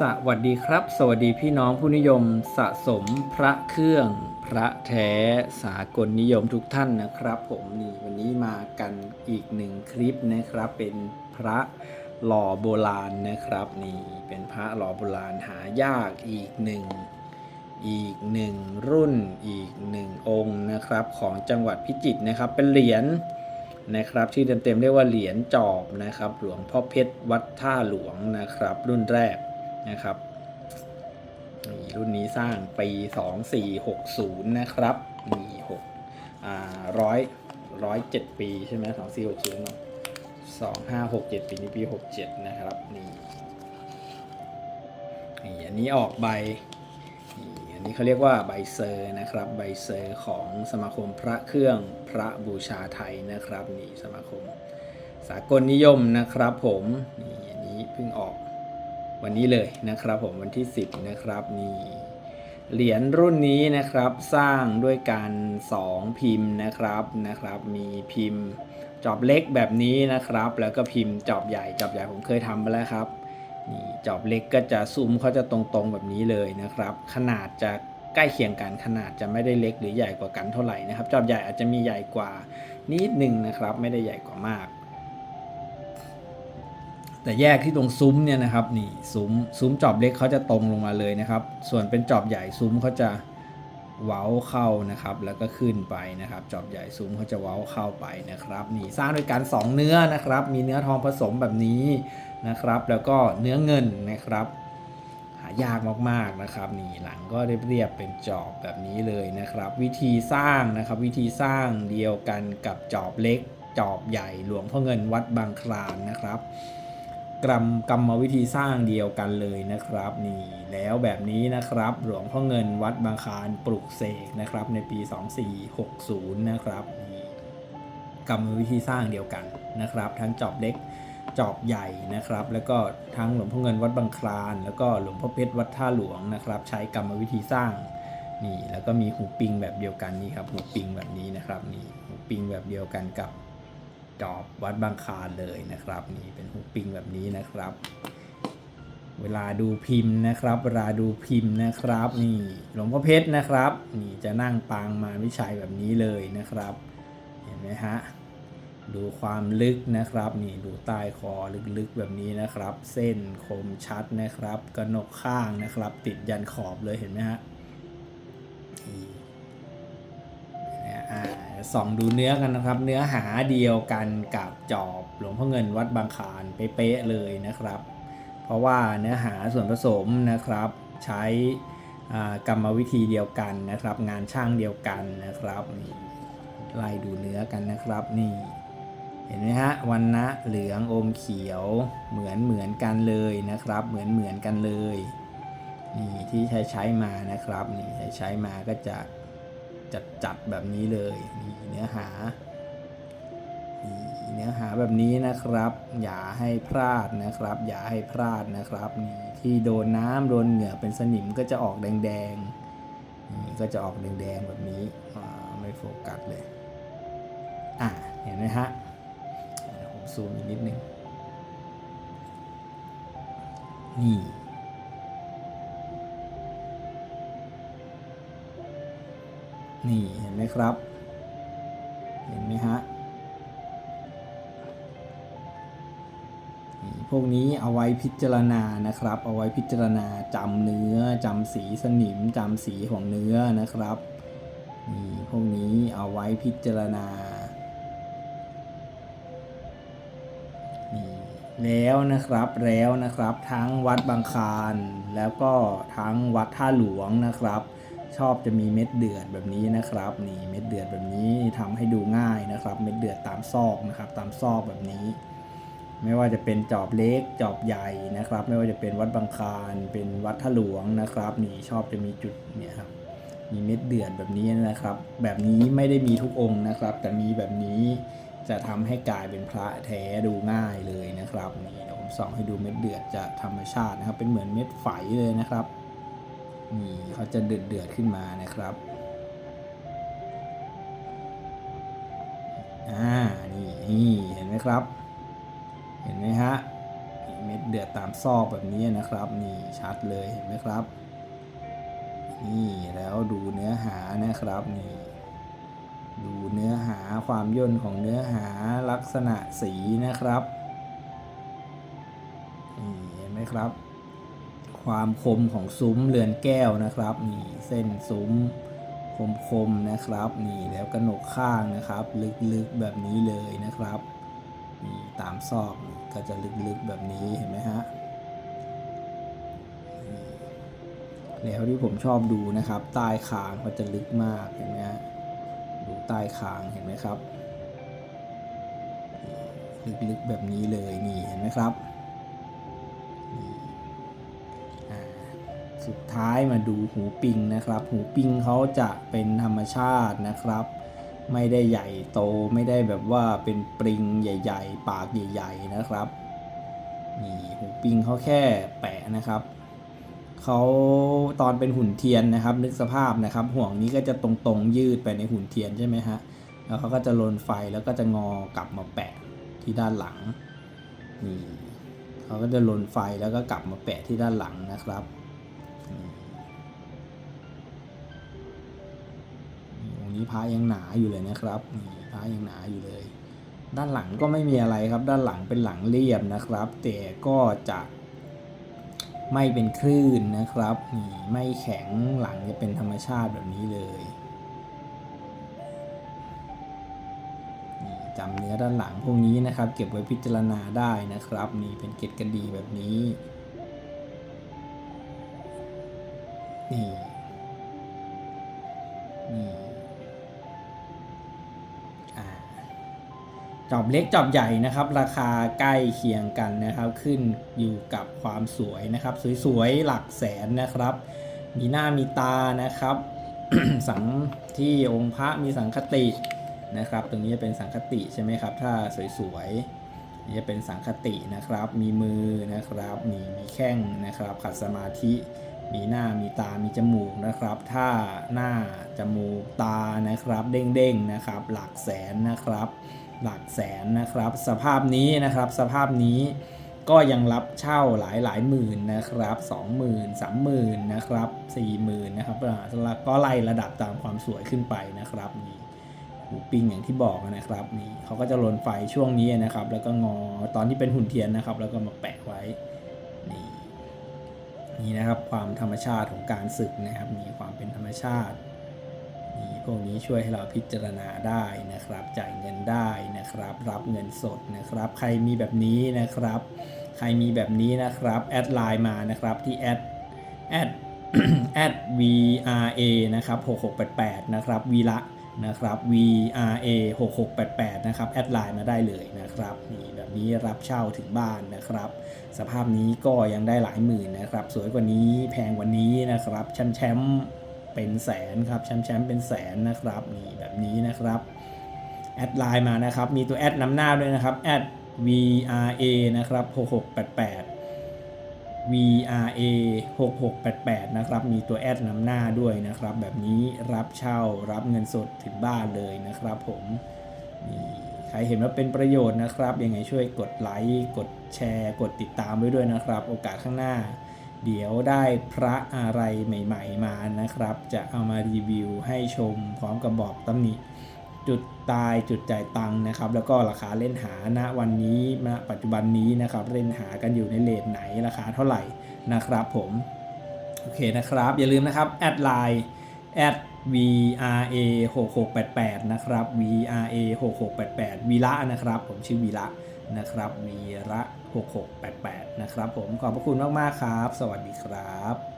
สวัสดีครับ สวัสดีพี่น้องผู้นิยมสะสมพระเครื่องพระแท้สากลนิยมทุกท่านนะครับ ผมนี่วันนี้มากันอีกหนึ่งคลิปนะครับ เป็นพระหล่อโบราณนะครับ นี่เป็นพระหล่อโบราณหายากอีกหนึ่งอีกหนึ่งรุ่นอีกหนึ่งองค์นะครับ ของจังหวัดพิจิตรนะครับ เป็นเหรียญนะครับชื่อเต็มๆเรียกว่าเหรียญจอบนะครับ หลวงพ่อเพชรวัดท่าหลวงนะครับ รุ่นแรก นะครับนี่รุ่นนี้สร้างปี 2460 นะครับมี6อ่าร้อยร้อยเจ็ดปีใช่ไหม2460เนาะสองห้าหกเจ็ดปีนี้ปี67นะครับนี่นี่อันนี้ออกใบนี่อันนี้เขาเรียกว่าใบเซอร์นะครับใบเซอร์ของสมาคมพระเครื่องพระบูชาไทยนะครับนี่สมาคมสากลนิยมนะครับผมนี่อันนี้เพิ่งออก วันนี้เลยนะครับผมวันที่ 10 นะครับนี่เหรียญรุ่นนี้นะครับสร้างด้วยการ 2 พิมพ์นะครับนะครับ มีพิมพ์จอบเล็กแบบนี้นะครับ แล้วก็พิมพ์จอบใหญ่จอบใหญ่ผมเคยทำไปแล้วครับนี่จอบเล็กก็จะซุ้มเขาจะตรงๆแบบนี้เลยนะครับ ขนาดจะใกล้เคียงกันขนาดจะไม่ได้เล็กหรือใหญ่กว่ากันเท่าไหร่นะครับ จอบใหญ่อาจจะมีใหญ่กว่านิดหนึ่งนะครับ ไม่ได้ใหญ่กว่ามาก แต่แยกที่ตรงซุ้มเนี่ยนะครับนี่ซุ้มซุ้มจอบเล็กเขาจะตรงลงมาเลยนะครับ ส่วนเป็นจอบใหญ่ซุ้มเขาจะเว้าเข้านะครับ แล้วก็ขึ้นไปนะครับ จอบใหญ่ซุ้มเขาจะเว้าเข้าไปนะครับ นี่สร้างด้วยการสองเนื้อนะครับ มีเนื้อทองผสมแบบนี้นะครับ แล้วก็เนื้อเงินนะครับ หายากมากๆนะครับ นี่หลังก็เรียบๆเป็นจอบแบบนี้เลยนะครับ วิธีสร้างนะครับ วิธีสร้างเดียวกันกับจอบเล็ก จอบใหญ่หลวงพ่อเงินวัดบางคลานนะครับ กรรมกรรมวิธีสร้างเดียวกันเลยนะครับนี่แล้วแบบนี้นะครับหลวงพ่อเงินวัดบางคลานปลุกเสกนะครับในปี 2460 นะครับนี่กรรมวิธีสร้างเดียวกันนะครับ ทั้งจอบเล็กจอบใหญ่นะครับ แล้วก็ทั้งหลวงพ่อเงินวัดบางคลาน แล้วก็หลวงพ่อเพชรวัดท่าหลวงนะครับ ใช้กรรมวิธีสร้างนี่แล้วก็มีหูปิงแบบเดียวกันนี่ครับหูปิงแบบนี้นะครับนี่หูปิงแบบเดียวกันกับ จอบวัดบางคาเลยนะครับ นี่เป็นหูปิงแบบนี้นะครับ เวลาดูพิมพ์นะครับ เวลาดูพิมพ์นะครับ นี่หลวงพ่อเพชรนะครับ นี่จะนั่งปางมาวิชัยแบบนี้เลยนะครับ เห็นไหมฮะดูความลึกนะครับ นี่ดูใต้คอลึกๆแบบนี้นะครับ เส้นคมชัดนะครับ กระหนกข้างนะครับ ติดยันขอบเลยเห็นไหมฮะ ส่องดูเนื้อกันนะครับ เนื้อหาเดียวกันกับจอบหลวงพ่อเงินวัดบางคานเป๊ะเลยนะครับ เพราะว่าเนื้อหาส่วนผสมนะครับ ใช้กรรมวิธีเดียวกันนะครับ งานช่างเดียวกันนะครับนี่ไล่ดูเนื้อกันนะครับนี่เห็นไหมฮะวันนะเหลืองอมเขียวเหมือนเหมือนกันเลยนะครับ เหมือนเหมือนกันเลยนี่ที่ใช้ใช้มานะครับนี่ใช้ใช้มาก็จะ จัดจัดแบบนี้เลยนี่เนื้อหานี่เนื้อหาแบบนี้นะครับ อย่าให้พลาดนะครับ อย่าให้พลาดนะครับนี่ที่โดนน้ำโดนเหงื่อเป็นสนิมก็จะออกแดงๆนี่ก็จะออกแดงๆแบบนี้ไม่โฟกัสเลยอ่าเห็นไหมฮะผมซูมอีกนิดนึงนี่ นี่เห็นไหมครับ เห็นไหมฮะนี่พวกนี้เอาไว้พิจารณานะครับ เอาไว้พิจารณาจำเนื้อจำสีสนิมจำสีของเนื้อนะครับนี่พวกนี้เอาไว้พิจารณานี่แล้วนะครับแล้วนะครับทั้งวัดบางคานแล้วก็ทั้งวัดท่าหลวงนะครับ ชอบจะมีเม็ดเดือดแบบนี้นะครับนี่เม็ดเดือดแบบนี้ทำให้ดูง่ายนะครับ เม็ดเดือดตามซอกนะครับ ตามซอกแบบนี้ ไม่ว่าจะเป็นจอบเล็กจอบใหญ่นะครับ ไม่ว่าจะเป็นวัดบางคานเป็นวัดท่าหลวงนะครับนี่ชอบจะมีจุดเนี่ยครับมีเม็ดเดือดแบบนี้นะครับ แบบนี้ไม่ได้มีทุกองค์นะครับ แต่มีแบบนี้จะทำให้กลายเป็นพระแท้ดูง่ายเลยนะครับนี่เดี๋ยวผมส่องให้ดูเม็ดเดือดจะธรรมชาตินะครับ เป็นเหมือนเม็ดไฝเลยนะครับ นี่เขาจะเดือดเดือดขึ้นมานะครับอ่านี่นี่เห็นไหมครับ เห็นไหมฮะเม็ดเดือดตามซอกแบบนี้นะครับ นี่ชัดเลยเห็นไหมครับ นี่แล้วดูเนื้อหานะครับนี่ดูเนื้อหาความย่นของเนื้อหาลักษณะสีนะครับนี่เห็นไหมครับ ความคมของซุ้มเรือนแก้วนะครับนี่เส้นซุ้มคมๆนะครับนี่แล้วกระหนกข้างนะครับ ลึกๆแบบนี้เลยนะครับนี่ตามซอกก็จะลึกๆแบบนี้เห็นไหมฮะนี่แล้วที่ผมชอบดูนะครับ ใต้คางก็จะลึกมากเห็นไหมฮะดูใต้คางเห็นไหมครับ ลึกๆแบบนี้เลยนี่เห็นไหมครับ สุดท้ายมาดูหูปิงนะครับ หูปิงเขาจะเป็นธรรมชาตินะครับ ไม่ได้ใหญ่โตไม่ได้แบบว่าเป็นปริงใหญ่ ๆ ปากใหญ่ ๆ นะครับนี่หูปิงเขาแค่แปะนะครับเขาตอนเป็นหุ่นเทียนนะครับ นึกสภาพนะครับ ห่วงนี้ก็จะตรงๆยืดไปในหุ่นเทียนใช่ไหมฮะแล้วเขาก็จะลนไฟแล้วก็จะงอกลับมาแปะที่ด้านหลังนี่เขาก็จะลนไฟแล้วก็กลับมาแปะที่ด้านหลังนะครับ นี่พระยังหนาอยู่เลยนะครับนี่พระยังหนาอยู่เลย ด้านหลังก็ไม่มีอะไรครับ ด้านหลังเป็นหลังเรียบนะครับ แต่ก็จะไม่เป็นคลื่นนะครับนี่ไม่แข็งหลังจะเป็นธรรมชาติแบบนี้เลยจำเนื้อด้านหลังพวกนี้นะครับ เก็บไว้พิจารณาได้นะครับนี่เป็นเกล็ดกระดีแบบนี้นี่ จอบเล็กจอบใหญ่นะครับ ราคาใกล้เคียงกันนะครับ ขึ้นอยู่กับความสวยนะครับ สวยๆ หลักแสนนะครับ มีหน้ามีตานะครับ สังที่องค์พระมีสังคตินะครับ ตรงนี้จะเป็นสังคติใช่ไหมครับ ถ้าสวยๆนี่จะเป็นสังคตินะครับ มีมือนะครับมีมีแข้งนะครับขัดสมาธิมีหน้ามีตา มีจมูกนะครับ ถ้าหน้าจมูกตานะครับ เด้งๆนะครับ หลักแสนนะครับ หลักแสนนะครับ สภาพนี้นะครับสภาพนี้ก็ยังรับเช่าหลายหลายหมื่นนะครับสองหมื่นสามหมื่นนะครับสี่หมื่นนะครับแล้วก็ไล่ระดับตามความสวยขึ้นไปนะครับนี่หูปิงอย่างที่บอกนะครับนี่เขาก็จะลนไฟช่วงนี้นะครับ แล้วก็งอตอนที่เป็นหุ่นเทียนนะครับ แล้วก็มาแปะไว้นี่นี่นะครับความธรรมชาติของการศึกนะครับมีความเป็นธรรมชาติ พวกนี้ช่วยให้เราพิจารณาได้นะครับ จ่ายเงินได้นะครับ รับเงินสดนะครับ ใครมีแบบนี้นะครับ ใครมีแบบนี้นะครับ แอดไลน์มานะครับที่แอดแอดแอด VRA นะครับ6688 นะครับวีละนะครับ VRA 6688 นะครับ แอดไลน์มาได้เลยนะครับนี่แบบนี้รับเช่าถึงบ้านนะครับ สภาพนี้ก็ยังได้หลายหมื่นนะครับ สวยกว่านี้แพงกว่านี้นะครับแชมป์แชมป์ เป็นแสนครับแชมป์แชมป์เป็นแสนนะครับนี่แบบนี้นะครับแอดไลน์มานะครับ มีตัวแอดนำหน้าด้วยนะครับแอด VRA นะครับ6688 VRA 6688นะครับมีตัวแอดนำหน้าด้วยนะครับ แบบนี้รับเช่ารับเงินสดถึงบ้านเลยนะครับ ผมนี่ใครเห็นว่าเป็นประโยชน์นะครับยังไงช่วยกดไลค์กดแชร์ กดติดตามไว้ด้วยนะครับ โอกาสข้างหน้า เดี๋ยวได้พระอะไรใหม่ ๆ มานะครับ จะเอามารีวิวให้ชมพร้อมกับบอกตำหนิจุดตายจุดจ่ายตังนะครับ แล้วก็ราคาเล่นหาณวันนี้ณปัจจุบันนี้นะครับเล่นหากันอยู่ในเลทไหนราคาเท่าไหร่นะครับผมโอเคนะครับ อย่าลืมนะครับแอดไลน์แอด VRA 6688นะครับ VRA 6688วีระนะครับ ผมชื่อวีระ นะครับวีระ6688 นะครับผมขอบพระคุณมาก ๆ ครับ สวัสดีครับ